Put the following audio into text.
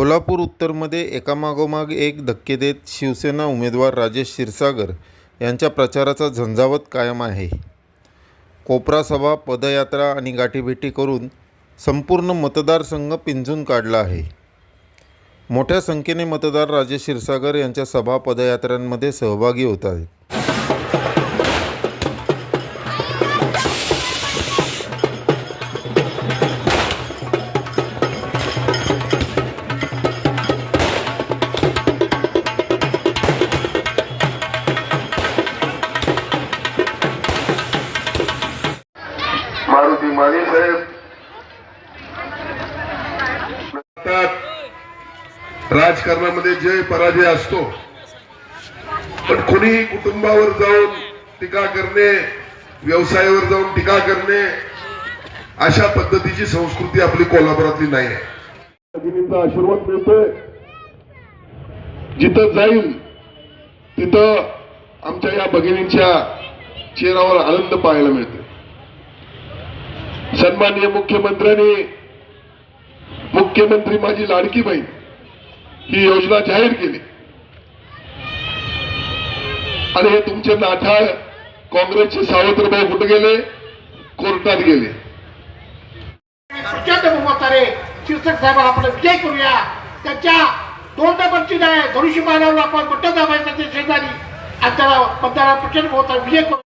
कोल्हापूर उत्तरमध्ये एकामागोमाग एक धक्के देत शिवसेना उमेदवार राजेश क्षीरसागर यांच्या प्रचाराचा झंझावत कायम आहे. कोपरा सभा पदयात्रा आणि गाठीभेटी करून संपूर्ण मतदारसंघ पिंजून काढला आहे. मोठ्या संख्येने मतदार राजेश क्षीरसागर यांच्या सभा पदयात्रांमध्ये सहभागी होत आहेत. माने साहेब. राजकारणामध्ये जय पराजय असतो पण कोणी कुटुंबावर जाऊन टीका करणे व्यवसायावर जाऊन टीका करणे अशा पद्धतीची संस्कृती आपली कोल्हापुरातली नाही आहे. भगिनींचा आशीर्वाद मिळतोय. जिथं जाईल तिथं आमच्या या भगिनींच्या चेहऱ्यावर आनंद पाहायला मिळतो सन्माननीय मुख्यमंत्र्यांनी मुख्यमंत्री माझी लाडकी बहीण ही योजना जाहीर केली. आणि हे तुमचे नाठाळ काँग्रेसचे सावत्रभाऊ कुठे गेले कोर्टात गेले. प्रचंड बहुमताने शिरसट साहेब आपण विजय करूया. त्याच्या दोन नंबरची नाही धनुष्यबाणावर आपण बटन दाबायचं ते शेजारी. आणि त्याला मतदाराला प्रचंड बहुमताने विजय करू.